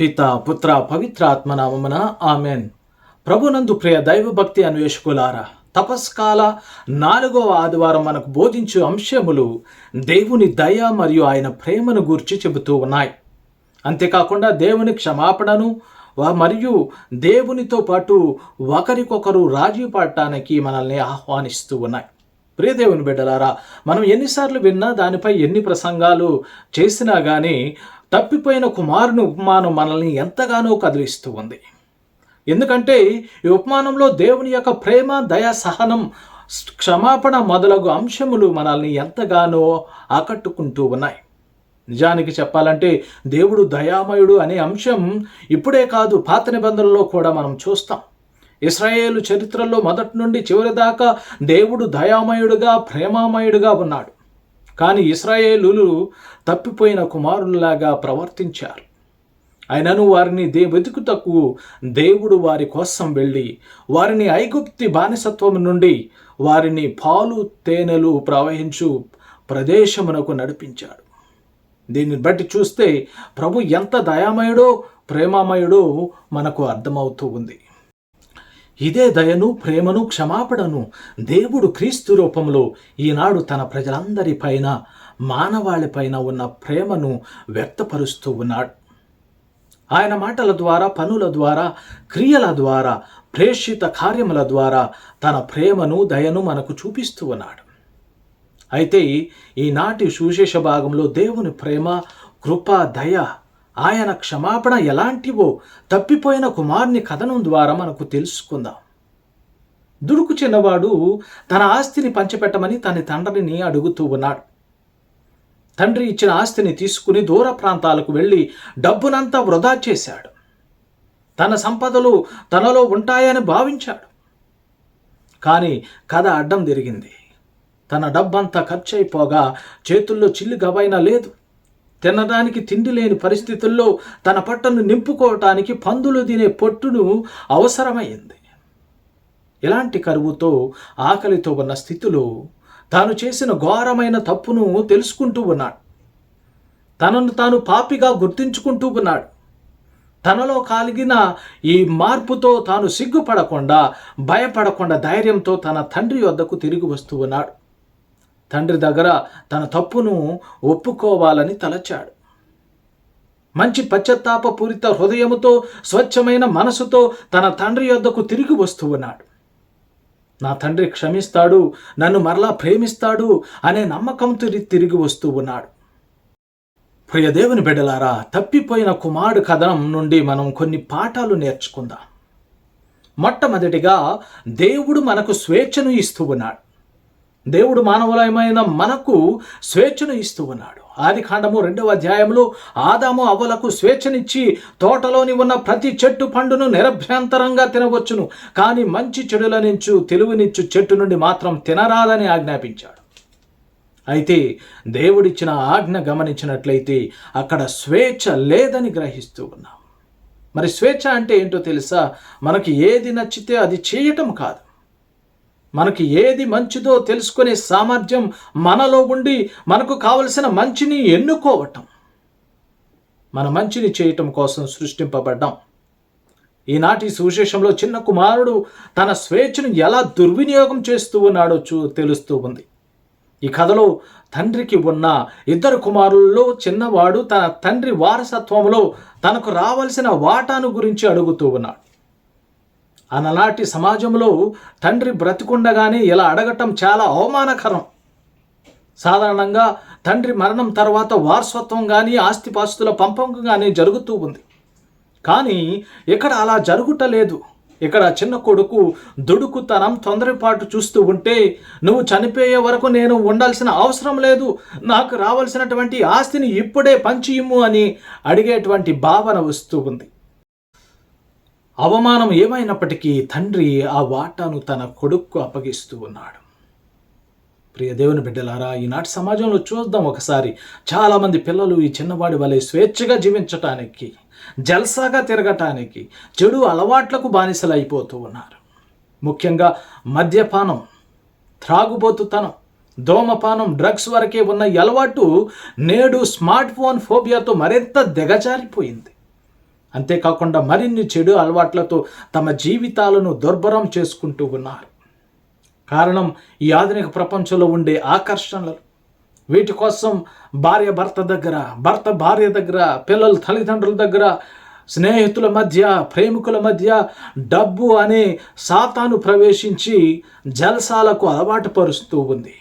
పిత పుత్ర పవిత్ర ఆత్మనామమున ఆమెన్. ప్రభునందు ప్రియ దైవభక్తి అన్వేషకులారా తపస్కాల నాలుగవ ఆదివారం మనకు బోధించే అంశములు దేవుని దయ మరియు ఆయన ప్రేమను గూర్చి చెబుతూ ఉన్నాయి. అంతేకాకుండా దేవుని క్షమాపణను మరియు దేవునితో పాటు ఒకరికొకరు రాజీ పడటానికి మనల్ని ఆహ్వానిస్తూ ఉన్నాయి. ప్రియదేవుని బిడ్డలారా మనం ఎన్నిసార్లు విన్నా దానిపై ఎన్ని ప్రసంగాలు చేసినా కానీ తప్పిపోయిన కుమారుని ఉపమానం మనల్ని ఎంతగానో కదిలిస్తూ ఉంది. ఎందుకంటే ఈ ఉపమానంలో దేవుని యొక్క ప్రేమ దయ సహనం క్షమాపణ మొదలగు అంశములు మనల్ని ఎంతగానో ఆకట్టుకుంటూ ఉన్నాయి. నిజానికి చెప్పాలంటే దేవుడు దయామయుడు అనే అంశం ఇప్పుడే కాదు పాత నిబంధనలో కూడా మనం చూస్తాం. ఇస్రాయేలు చరిత్రలో మొదటి నుండి చివరి దాకా దేవుడు దయామయుడుగా ప్రేమామయుడుగా ఉన్నాడు. కానీ ఇస్రాయేలులు తప్పిపోయిన కుమారుల్లాగా ప్రవర్తించారు. అయినను వారిని దే వెతుకుటకు దేవుడు వారి కోసం వెళ్ళి వారిని ఐగుప్తి బానిసత్వం నుండి వారిని పాలు తేనెలు ప్రవహించు ప్రదేశమునకు నడిపించాడు. దీన్ని బట్టి చూస్తే ప్రభు ఎంత దయామయుడో ప్రేమామయుడో మనకు అర్థమవుతూ ఉంది. ఇదే దయను ప్రేమను క్షమాపణను దేవుడు క్రీస్తు రూపంలో ఈనాడు తన ప్రజలందరిపైన మానవాళిపైన ఉన్న ప్రేమను వ్యక్తపరుస్తూ ఉన్నాడు. ఆయన మాటల ద్వారా పనుల ద్వారా క్రియల ద్వారా ప్రేషిత కార్యముల ద్వారా తన ప్రేమను దయను మనకు చూపిస్తూ ఉన్నాడు. అయితే ఈనాటి సువిశేష భాగంలో దేవుని ప్రేమ కృప దయ ఆయన క్షమాపణ ఎలాంటివో తప్పిపోయిన కుమార్ని కథనం ద్వారా మనకు తెలుసుకుందాం. దుడుకు చిన్నవాడు తన ఆస్తిని పంచిపెట్టమని తన తండ్రిని అడుగుతూ ఉన్నాడు. తండ్రి ఇచ్చిన ఆస్తిని తీసుకుని దూర ప్రాంతాలకు వెళ్ళి డబ్బునంతా వృధా చేశాడు. తన సంపదలు తనలో ఉంటాయని భావించాడు. కానీ కథ అడ్డం తిరిగింది. తన డబ్బంతా ఖర్చు అయిపోగా చేతుల్లో చిల్లు గవైనా లేదు. తినడానికి తిండి లేని పరిస్థితుల్లో తన పట్టను నింపుకోవటానికి పందులు తినే పొట్టును అవసరమైంది. ఇలాంటి కరువుతో ఆకలితో ఉన్న స్థితిలో తాను చేసిన ఘోరమైన తప్పును తెలుసుకుంటూ ఉన్నాడు. తనను తాను పాపిగా గుర్తించుకుంటూ ఉన్నాడు. తనలో కలిగిన ఈ మార్పుతో తాను సిగ్గుపడకుండా భయపడకుండా ధైర్యంతో తన తండ్రి వద్దకు తిరిగి వస్తూ ఉన్నాడు. తండ్రి దగ్గర తన తప్పును ఒప్పుకోవాలని తలచాడు. మంచి పశ్చాత్తాపపూరిత హృదయముతో స్వచ్ఛమైన మనసుతో తన తండ్రి యొద్దకు తిరిగి వస్తూ ఉన్నాడు. నా తండ్రి క్షమిస్తాడు నన్ను మరలా ప్రేమిస్తాడు అనే నమ్మకంతో తిరిగి వస్తూ ఉన్నాడు. ప్రియదేవుని బిడ్డలారా తప్పిపోయిన కుమారుడు కథనం నుండి మనం కొన్ని పాఠాలు నేర్చుకుందాం. మొట్టమొదటిగా దేవుడు మనకు స్వేచ్ఛను ఇస్తూ ఉన్నాడు. దేవుడు మానవులమైన మనకు స్వేచ్ఛను ఇస్తూ ఉన్నాడు. ఆది కాండము రెండవ అధ్యాయంలో ఆదాము అవ్వలకు స్వేచ్ఛనిచ్చి తోటలోని ఉన్న ప్రతి చెట్టు పండును నిరభ్యంతరంగా తినవచ్చును. కానీ మంచి చెడుల నుంచు తెలివినిచ్చు చెట్టు నుండి మాత్రం తినరాదని ఆజ్ఞాపించాడు. అయితే దేవుడిచ్చిన ఆజ్ఞ గమనించినట్లయితే అక్కడ స్వేచ్ఛ లేదని గ్రహిస్తూ ఉన్నాం. మరి స్వేచ్ఛ అంటే ఏంటో తెలుసా? మనకి ఏది నచ్చితే అది చేయటం కాదు. మనకి ఏది మంచిదో తెలుసుకునే సామర్థ్యం మనలో ఉండి మనకు కావలసిన మంచిని ఎన్నుకోవటం. మన మంచిని చేయటం కోసం సృష్టింపబడ్డాం. ఈనాటి సువిశేషంలో చిన్న కుమారుడు తన స్వేచ్ఛను ఎలా దుర్వినియోగం చేస్తూ ఉన్నాడో చూ తెలుస్తూ ఉంది. ఈ కథలో తండ్రికి ఉన్న ఇద్దరు కుమారుల్లో చిన్నవాడు తన తండ్రి వారసత్వంలో తనకు రావలసిన వాటాను గురించి అడుగుతూ ఉన్నాడు. అలనాటి సమాజంలో తండ్రి బ్రతికుండగానే ఇలా అడగటం చాలా అవమానకరం. సాధారణంగా తండ్రి మరణం తర్వాత వారసత్వం కానీ ఆస్తిపాస్తుల పంపకం కానీ జరుగుతూ ఉంది. కానీ ఇక్కడ అలా జరుగుటలేదు. ఇక్కడ చిన్న కొడుకు దుడుకుతనం తొందరపాటు చూస్తూ ఉంటే నువ్వు చనిపోయే వరకు నేను ఉండాల్సిన అవసరం లేదు. నాకు రావాల్సినటువంటి ఆస్తిని ఇప్పుడే పంచి ఇమ్ము అని అడిగేటువంటి భావన వస్తూ ఉంది. అవమానం ఏమైనప్పటికీ తండ్రి ఆ వాటాను తన కొడుక్కు అప్పగిస్తూ ఉన్నాడు. ప్రియ దేవుని బిడ్డలారా ఈనాటి సమాజంలో చూద్దాం ఒకసారి. చాలామంది పిల్లలు ఈ చిన్నవాడి వలె స్వేచ్ఛగా జీవించటానికి జల్సాగా తిరగటానికి చెడు అలవాట్లకు బానిసలైపోతూ ఉన్నారు. ముఖ్యంగా మద్యపానం త్రాగుబోతుతనం దోమపానం డ్రగ్స్ వరకే ఉన్న అలవాటు నేడు స్మార్ట్ ఫోన్ ఫోబియాతో మరింత దిగజారిపోయింది. అంతేకాకుండా మరిన్ని చెడు అలవాట్లతో తమ జీవితాలను దుర్భరం చేసుకుంటూ ఉన్నారు. కారణం ఈ ఆధునిక ప్రపంచంలో ఉండే ఆకర్షణలు. వీటి కోసం భార్య భర్త దగ్గర భర్త భార్య దగ్గర పిల్లల తల్లిదండ్రుల దగ్గర స్నేహితుల మధ్య ప్రేమికుల మధ్య డబ్బు అనే సాతాను ప్రవేశించి జలసాలకు అలవాటు పరుస్తూ ఉంది.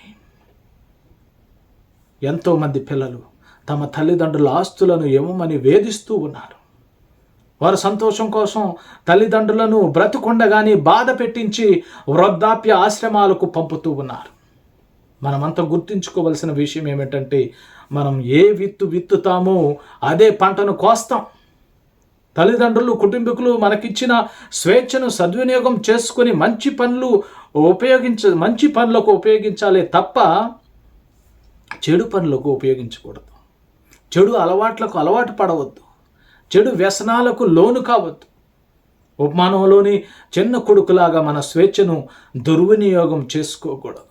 ఎంతోమంది పిల్లలు తమ తల్లిదండ్రుల ఆస్తులను ఇవ్వమని వేధిస్తూ ఉన్నారు. వారు సంతోషం కోసం తల్లిదండ్రులను బ్రతుకుండగానే బాధ పెట్టించి వృద్ధాప్య ఆశ్రమాలకు పంపుతూ ఉన్నారు. మనమంతా గుర్తుంచుకోవలసిన విషయం ఏమిటంటే మనం ఏ విత్తు విత్తుతామో అదే పంటను కోస్తాం. తల్లిదండ్రులు కుటుంబీకులు మనకిచ్చిన స్వేచ్ఛను సద్వినియోగం చేసుకుని మంచి పనులు ఉపయోగించ మంచి పనులకు ఉపయోగించాలి తప్ప చెడు పనులకు ఉపయోగించకూడదు. చెడు అలవాట్లకు అలవాటు పడవద్దు. చెడు వ్యసనాలకు లోను కావద్దు. ఉపమానంలోని చిన్న కొడుకులాగా మన స్వేచ్ఛను దుర్వినియోగం చేసుకోకూడదు.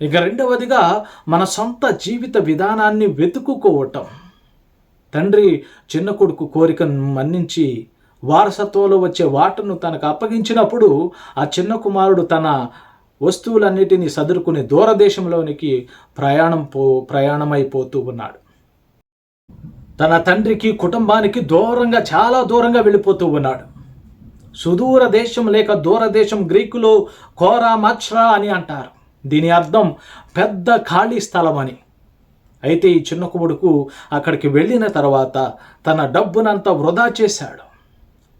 ఇక రెండవదిగా మన సొంత జీవిత విధానాన్ని వెతుకుకోవటం. తండ్రి చిన్న కొడుకు కోరికను మన్నించి వారసత్వంలో వచ్చే వాటను తనకు అప్పగించినప్పుడు ఆ చిన్న కుమారుడు తన వస్తువులన్నిటినీ సదురుకుని దూరదేశంలోనికి ప్రయాణం పో ప్రయాణమైపోతూ ఉన్నాడు. తన తండ్రికి కుటుంబానికి దూరంగా చాలా దూరంగా వెళ్ళిపోతూ ఉన్నాడు. సుదూర దేశం లేక దూరదేశం గ్రీకులో కోరా మచ్రా అని అంటారు. దీని అర్థం పెద్ద ఖాళీ స్థలం అని. అయితే ఈ చిన్న కొడుకు అక్కడికి వెళ్ళిన తర్వాత తన డబ్బునంతా వృధా చేశాడు.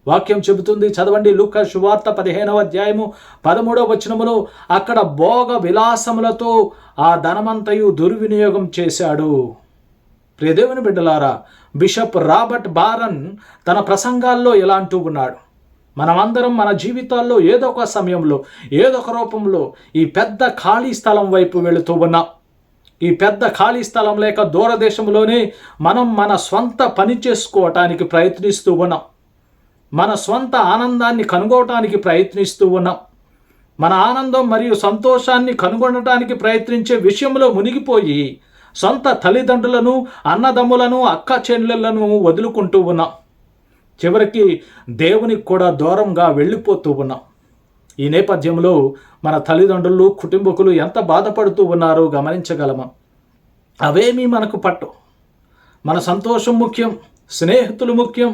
వాక్యం చెబుతుంది చదవండి లూకా శువార్త పదిహేనవ అధ్యాయము పదమూడవ వచనములో అక్కడ భోగ విలాసములతో ఆ ధనమంతయు దుర్వినియోగం చేశాడు. ప్రియదేవుని బిడ్డలారా బిషప్ రాబర్ట్ బారన్ తన ప్రసంగాల్లో ఇలా అంటూ ఉన్నాడు. మనమందరం మన జీవితాల్లో ఏదో ఒక సమయంలో ఏదో ఒక రూపంలో ఈ పెద్ద ఖాళీ స్థలం వైపు వెళుతూ ఉన్నాం. ఈ పెద్ద ఖాళీ స్థలం లేక దూరదేశంలోనే మనం మన స్వంత పని చేసుకోవటానికి ప్రయత్నిస్తూ ఉన్నాం. మన స్వంత ఆనందాన్ని కనుగోవటానికి ప్రయత్నిస్తూ ఉన్నాం. మన ఆనందం మరియు సంతోషాన్ని కనుగొనటానికి ప్రయత్నించే విషయంలో మునిగిపోయి సొంత తల్లిదండ్రులను అన్నదమ్ములను అక్క చెల్లెళ్ళను వదులుకుంటూ ఉన్నాం. చివరికి దేవునికి కూడా దూరంగా వెళ్ళిపోతూ ఉన్నాం. ఈ నేపథ్యంలో మన తల్లిదండ్రులు కుటుంబకులు ఎంత బాధపడుతూ ఉన్నారో గమనించగలమా? అవేమీ మనకు పట్టు మన సంతోషం ముఖ్యం స్నేహితులు ముఖ్యం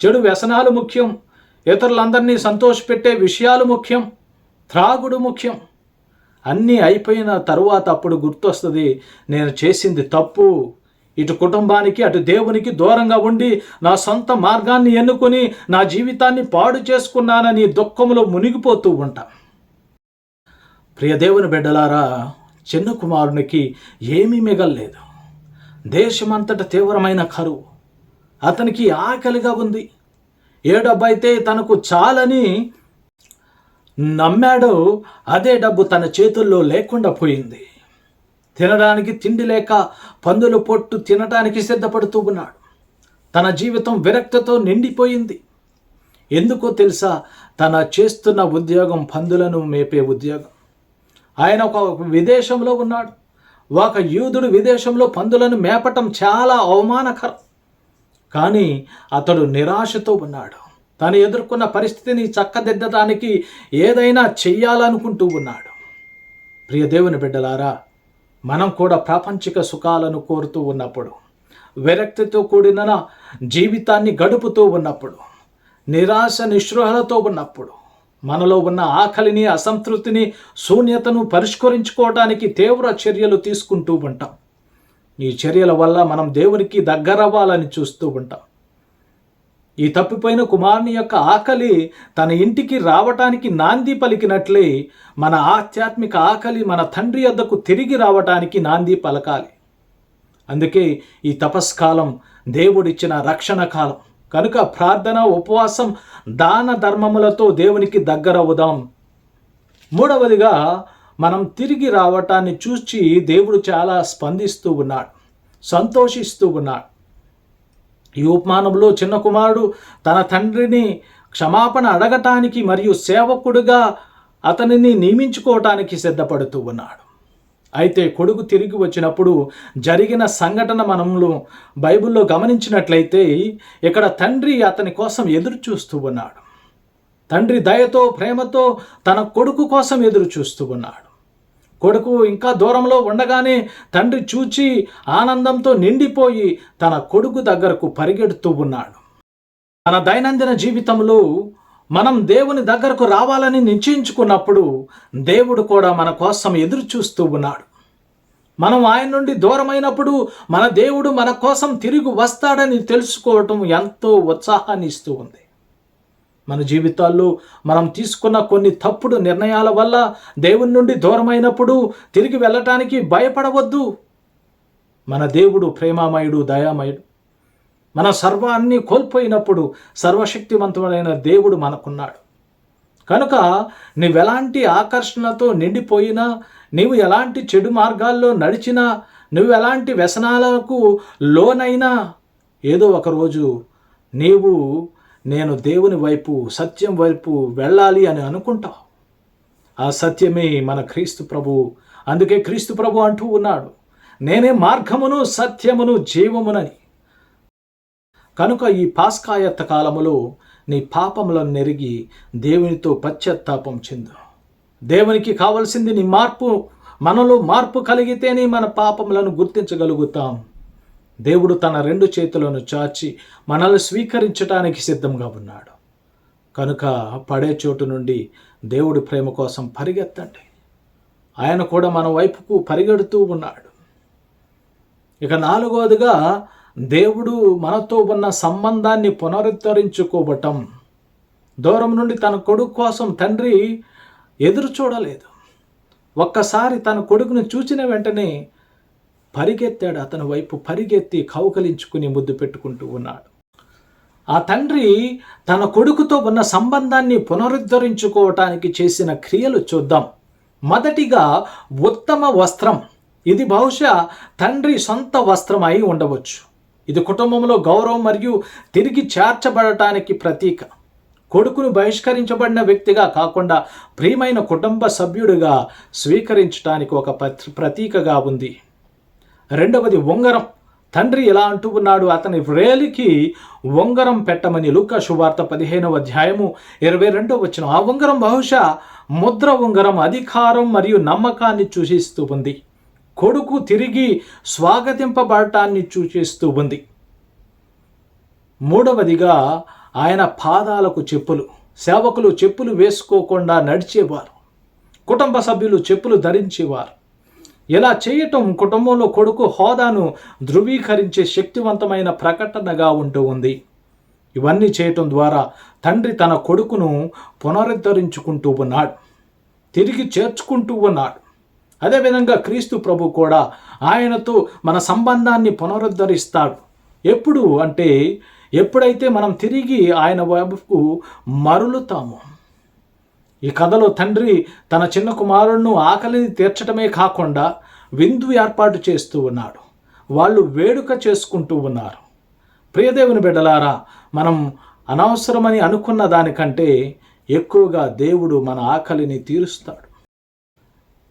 చెడు వ్యసనాలు ముఖ్యం ఇతరులందరినీ సంతోషపెట్టే విషయాలు ముఖ్యం త్రాగుడు ముఖ్యం. అన్నీ అయిపోయిన తరువాత అప్పుడు గుర్తొస్తుంది నేను చేసింది తప్పు. ఇటు కుటుంబానికి అటు దేవునికి దూరంగా ఉండి నా సొంత మార్గాన్ని ఎన్నుకొని నా జీవితాన్ని పాడు చేసుకున్నానని దుఃఖంలో మునిగిపోతూ ఉంటా. ప్రియ దేవుని బిడ్డలారా చిన్న కుమారునికి ఏమీ మిగల్లేదు. దేశమంతట తీవ్రమైన కరువు. అతనికి ఆకలిగా ఉంది. ఏ డబ్బైతే తనకు చాలని నమ్మాడు అదే డబ్బు తన చేతుల్లో లేకుండా పోయింది. తినడానికి తిండి లేక పందులు పొట్టు తినడానికి సిద్ధపడుతూ ఉన్నాడు. తన జీవితం విరక్తతో నిండిపోయింది. ఎందుకో తెలుసా తన చేస్తున్న ఉద్యోగం పందులను మేపే ఉద్యోగం. ఆయన ఒక విదేశంలో ఉన్నాడు. ఒక యూదుడు విదేశంలో పందులను మేపటం చాలా అవమానకరం. కానీ అతడు నిరాశతో ఉన్నాడు. తను ఎదుర్కొన్న పరిస్థితిని చక్కదిద్దడానికి ఏదైనా చెయ్యాలనుకుంటూ ఉన్నాడు. ప్రియ దేవుని బిడ్డలారా మనం కూడా ప్రాపంచిక సుఖాలను కోరుతూ ఉన్నప్పుడు విరక్తితో కూడిన జీవితాన్ని గడుపుతూ ఉన్నప్పుడు నిరాశ నిస్పృహలతో ఉన్నప్పుడు మనలో ఉన్న ఆకలిని అసంతృప్తిని శూన్యతను పరిష్కరించుకోవడానికి తీవ్ర చర్యలు తీసుకుంటూ ఉంటాం. ఈ చర్యల వల్ల మనం దేవునికి దగ్గరవ్వాలని చూస్తూ ఉంటాం. ఈ తప్పిపోయిన కుమారుని యొక్క ఆకలి తన ఇంటికి రావటానికి నాంది పలికినట్లే మన ఆధ్యాత్మిక ఆకలి మన తండ్రి వద్దకు తిరిగి రావటానికి నాంది పలకాలి. అందుకే ఈ తపస్కాలం దేవుడిచ్చిన రక్షణ కాలం. కనుక ప్రార్థన ఉపవాసం దాన ధర్మములతో దేవునికి దగ్గరవుదాం మూడవదిగా మనం తిరిగి రావటాన్ని చూసి దేవుడు చాలా స్పందిస్తూ ఉన్నాడు సంతోషిస్తూ ఉన్నాడు. ఈ ఉపమానంలో చిన్న కుమారుడు తన తండ్రిని క్షమాపణ అడగటానికి మరియు సేవకుడుగా అతనిని నియమించుకోవటానికి సిద్ధపడుతూ ఉన్నాడు. అయితే కొడుకు తిరిగి వచ్చినప్పుడు జరిగిన సంఘటన మనము బైబిల్లో గమనించినట్లయితే ఇక్కడ తండ్రి అతని కోసం ఎదురు చూస్తూ ఉన్నాడు. తండ్రి దయతో ప్రేమతో తన కొడుకు కోసం ఎదురు చూస్తూ ఉన్నాడు. కొడుకు ఇంకా దూరంలో ఉండగానే తండ్రి చూచి ఆనందంతో నిండిపోయి తన కొడుకు దగ్గరకు పరిగెడుతూ ఉన్నాడు. మన దైనందిన జీవితంలో మనం దేవుని దగ్గరకు రావాలని నిశ్చయించుకున్నప్పుడు దేవుడు కూడా మన కోసం ఎదురు చూస్తూ ఉన్నాడు. మనం ఆయన నుండి దూరమైనప్పుడు మన దేవుడు మన కోసం తిరిగి వస్తాడని తెలుసుకోవటం ఎంతో ఉత్సాహాన్ని ఇస్తూ ఉంది. మన జీవితాల్లో మనం తీసుకున్న కొన్ని తప్పుడు నిర్ణయాల వల్ల దేవుని నుండి దూరమైనప్పుడు తిరిగి వెళ్ళటానికి భయపడవద్దు. మన దేవుడు ప్రేమామయుడు దయామయుడు. మన సర్వాన్ని కోల్పోయినప్పుడు సర్వశక్తివంతుడైన దేవుడు మనకున్నాడు. కనుక నువ్వెలాంటి ఆకర్షణతో నిండిపోయినా నీవు ఎలాంటి చెడు మార్గాల్లో నడిచినా నువ్వు ఎలాంటి వ్యసనాలకు లోనైనా ఏదో ఒకరోజు నీవు నేను దేవుని వైపు సత్యం వైపు వెళ్ళాలి అని అనుకుంటావు ఆ సత్యమే మన క్రీస్తు ప్రభు. అందుకే క్రీస్తు ప్రభు అంటూ ఉన్నాడు నేనే మార్గమును సత్యమును జీవమునని. కనుక ఈ పాస్కాయత్త కాలములో నీ పాపములను నెరిగి దేవునితో పశ్చాత్తాపం చెందు. దేవునికి కావలసింది నీ మార్పు మనలో మార్పు కలిగితేనే మన పాపములను గుర్తించగలుగుతాం. దేవుడు తన రెండు చేతులను చాచి మనల్ని స్వీకరించడానికి సిద్ధంగా ఉన్నాడు. కనుక పడే చోటు నుండి దేవుడి ప్రేమ కోసం పరిగెత్తండి. ఆయన కూడా మన వైపుకు పరిగెడుతూ ఉన్నాడు. ఇక నాలుగవదిగా దేవుడు మనతో ఉన్న సంబంధాన్ని పునరుద్ధరించుకోవటం. దూరం నుండి తన కొడుకు కోసం తండ్రి ఎదురు చూడలేదు. ఒక్కసారి తన కొడుకును చూసిన వెంటనే పరిగెత్తాడు. అతని వైపు పరిగెత్తి కౌకలించుకుని ముద్దు పెట్టుకుంటూ ఉన్నాడు. ఆ తండ్రి తన కొడుకుతో ఉన్న సంబంధాన్ని పునరుద్ధరించుకోవటానికి చేసిన క్రియలు చూద్దాం. మొదటిగా ఉత్తమ వస్త్రం. ఇది బహుశా తండ్రి సొంత వస్త్రం అయి ఉండవచ్చు. ఇది కుటుంబంలో గౌరవం మరియు తిరిగి చేర్చబడటానికి ప్రతీక. కొడుకును బహిష్కరించబడిన వ్యక్తిగా కాకుండా ప్రియమైన కుటుంబ సభ్యుడిగా స్వీకరించడానికి ఒక ప్రతీకగా ఉంది. రెండవది ఉంగరం. తండ్రి ఎలా అంటూ ఉన్నాడు? అతని వ్రేలికి ఉంగరం పెట్టమని లూకా శువార్త పదిహేనవ అధ్యాయము ఇరవై రెండవ వచ్చిన ఆ ఉంగరం బహుశా ముద్ర ఉంగరం అధికారం మరియు నమ్మకాన్ని సూచిస్తూ ఉంది. కొడుకు తిరిగి స్వాగతింపబడటాన్ని సూచిస్తూ ఉంది. మూడవదిగా ఆయన పాదాలకు చెప్పులు. సేవకులు చెప్పులు వేసుకోకుండా నడిచేవారు. కుటుంబ సభ్యులు చెప్పులు ధరించేవారు. ఇలా చేయటం కుటుంబంలో కొడుకు హోదాను ధృవీకరించే శక్తివంతమైన ప్రకటనగా ఉంటూ ఉంది. ఇవన్నీ చేయటం ద్వారా తండ్రి తన కొడుకును పునరుద్ధరించుకుంటూ ఉన్నాడు. తిరిగి చేర్చుకుంటూ ఉన్నాడు. అదేవిధంగా క్రీస్తు ప్రభు కూడా ఆయనతో మన సంబంధాన్ని పునరుద్ధరిస్తాడు. ఎప్పుడు అంటే ఎప్పుడైతే మనం తిరిగి ఆయన వైపుకు మరులుతామో ఈ కథలో తండ్రి తన చిన్న కుమారుడును ఆకలిని తీర్చడమే కాకుండా విందు ఏర్పాటు చేస్తూ ఉన్నాడు. వాళ్ళు వేడుక చేసుకుంటూ ఉన్నారు. ప్రియదేవుని బిడ్డలారా మనం అనవసరమని అనుకున్న దానికంటే ఎక్కువగా దేవుడు మన ఆకలిని తీరుస్తాడు.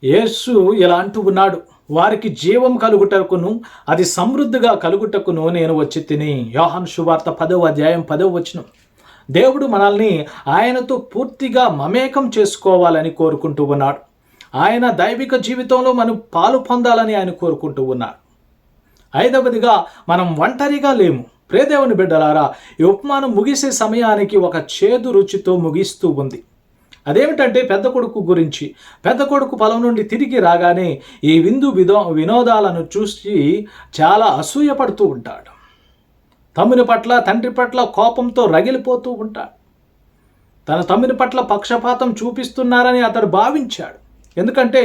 యేసు ఇలా అంటూ ఉన్నాడు వారికి జీవం కలుగుటకును అది సమృద్ధిగా కలుగుటకును నేను వచ్చి తిని. యోహన్ శువార్త పదవ అధ్యాయం పదవ వచనం. దేవుడు మనల్ని ఆయనతో పూర్తిగా మమేకం చేసుకోవాలని కోరుకుంటూ ఉన్నాడు. ఆయన దైవిక జీవితంలో మనం పాలు పొందాలని ఆయన కోరుకుంటూ ఉన్నాడు ఐదవదిగా మనం ఒంటరిగా లేము. ప్రేదేవుని బిడ్డలారా ఈ ఉపమానం ముగిసే సమయానికి ఒక చేదు రుచితో ముగిస్తూ ఉంది. అదేమిటంటే పెద్ద కొడుకు గురించి. పెద్ద కొడుకు పొలం నుండి తిరిగి రాగానే ఈ విందు విదో వినోదాలను చూసి చాలా అసూయపడుతూ ఉంటాడు. తమ్ముని పట్ల తండ్రి పట్ల కోపంతో రగిలిపోతూ ఉంటాడు. తన తమ్ముని పట్ల పక్షపాతం చూపిస్తున్నారని అతడు భావించాడు. ఎందుకంటే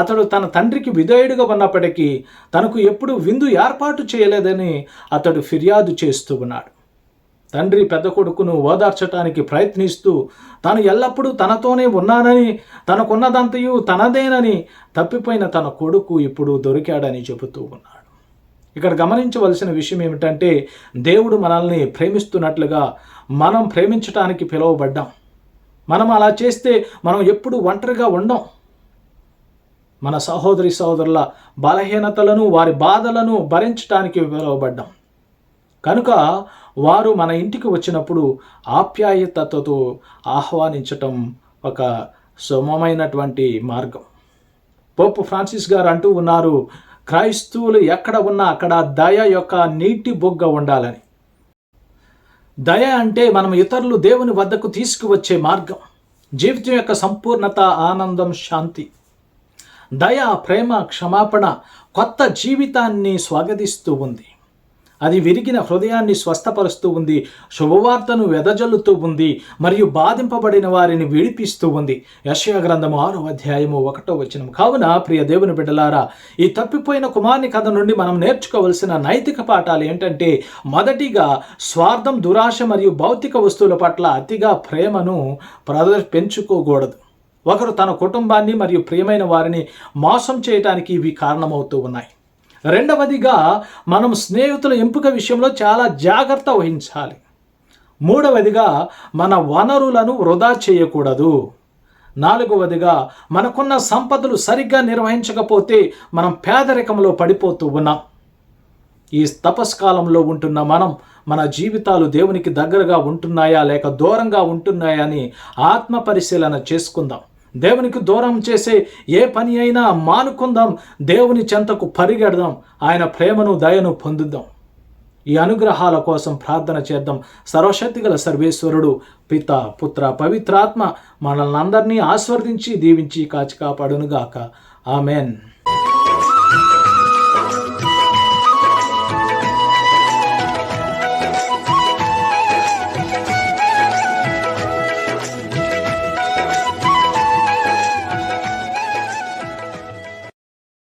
అతడు తన తండ్రికి విధేయుడిగా ఉన్నప్పటికీ తనకు ఎప్పుడు విందు ఏర్పాటు చేయలేదని అతడు ఫిర్యాదు చేస్తూ ఉన్నాడు. తండ్రి పెద్ద కొడుకును ఓదార్చటానికి ప్రయత్నిస్తూ తాను ఎల్లప్పుడూ తనతోనే ఉన్నానని తనకున్నదంతయు తనదేనని తప్పిపోయిన తన కొడుకు ఇప్పుడు దొరికాడని చెబుతూ ఉన్నాడు. ఇక్కడ గమనించవలసిన విషయం ఏమిటంటే దేవుడు మనల్ని ప్రేమిస్తున్నట్లుగా మనం ప్రేమించటానికి పిలువబడ్డాం. మనం అలా చేస్తే మనం ఎప్పుడు ఒంటరిగా ఉండం. మన సహోదరి సహోదరుల బలహీనతలను వారి బాధలను భరించడానికి పిలువబడ్డాం. కనుక వారు మన ఇంటికి వచ్చినప్పుడు ఆప్యాయతతో ఆహ్వానించటం ఒక సుమమైనటువంటి మార్గం. పోపు ఫ్రాన్సిస్ గారు అంటూ ఉన్నారు క్రైస్తవులు ఎక్కడ ఉన్నా అక్కడ దయ యొక్క నీటి బొగ్గ ఉండాలని. దయ అంటే మనం ఇతరులు దేవుని వద్దకు తీసుకువచ్చే మార్గం. జీవితం యొక్క సంపూర్ణత ఆనందం శాంతి. దయ ప్రేమ క్షమాపణ కొత్త జీవితాన్ని స్వాగతిస్తూ ఉంది. అది విరిగిన హృదయాన్ని స్వస్థపరుస్తూ ఉంది శుభవార్తను వెదజల్లుతూ ఉంది మరియు బాధింపబడిన వారిని విడిపిస్తూ ఉంది. యశయ గ్రంథము ఆరో అధ్యాయము ఒకటో వచనం కావున ప్రియ దేవుని బిడ్డలారా ఈ తప్పిపోయిన కుమార్ని కథ నుండి మనం నేర్చుకోవలసిన నైతిక పాఠాలు ఏంటంటే మొదటిగా స్వార్థం దురాశ మరియు భౌతిక వస్తువుల పట్ల అతిగా ప్రేమను ప్రదర్ పెంచుకోకూడదు. ఒకరు తన కుటుంబాన్ని మరియు ప్రియమైన వారిని మోసం చేయడానికి ఇవి కారణమవుతూ ఉన్నాయి. రెండవదిగా మనం స్నేహితుల ఎంపిక విషయంలో చాలా జాగ్రత్త వహించాలి. మూడవదిగా మన వనరులను వృధా చేయకూడదు. నాలుగవదిగా మనకున్న సంపదలు సరిగ్గా నిర్వహించకపోతే మనం పేదరికంలో పడిపోతూ ఉన్నాం. ఈ తపస్కాలంలో ఉంటున్న మనం మన జీవితాలు దేవునికి దగ్గరగా ఉంటున్నాయా లేక దూరంగా ఉంటున్నాయా అని ఆత్మ పరిశీలన చేసుకుందాం. దేవునికి దూరం చేసే ఏ పని అయినా మానుకుందాం. దేవుని చెంతకు పరిగెడదాం. ఆయన ప్రేమను దయను పొందుదాం. ఈ అనుగ్రహాల కోసం ప్రార్థన చేద్దాం. సర్వశక్తిగల సర్వేశ్వరుడు పిత పుత్ర పవిత్రాత్మ మనల్ని అందరినీ ఆస్వర్దించి దీవించి కాచి కాపాడునుగాక. ఆమెన్.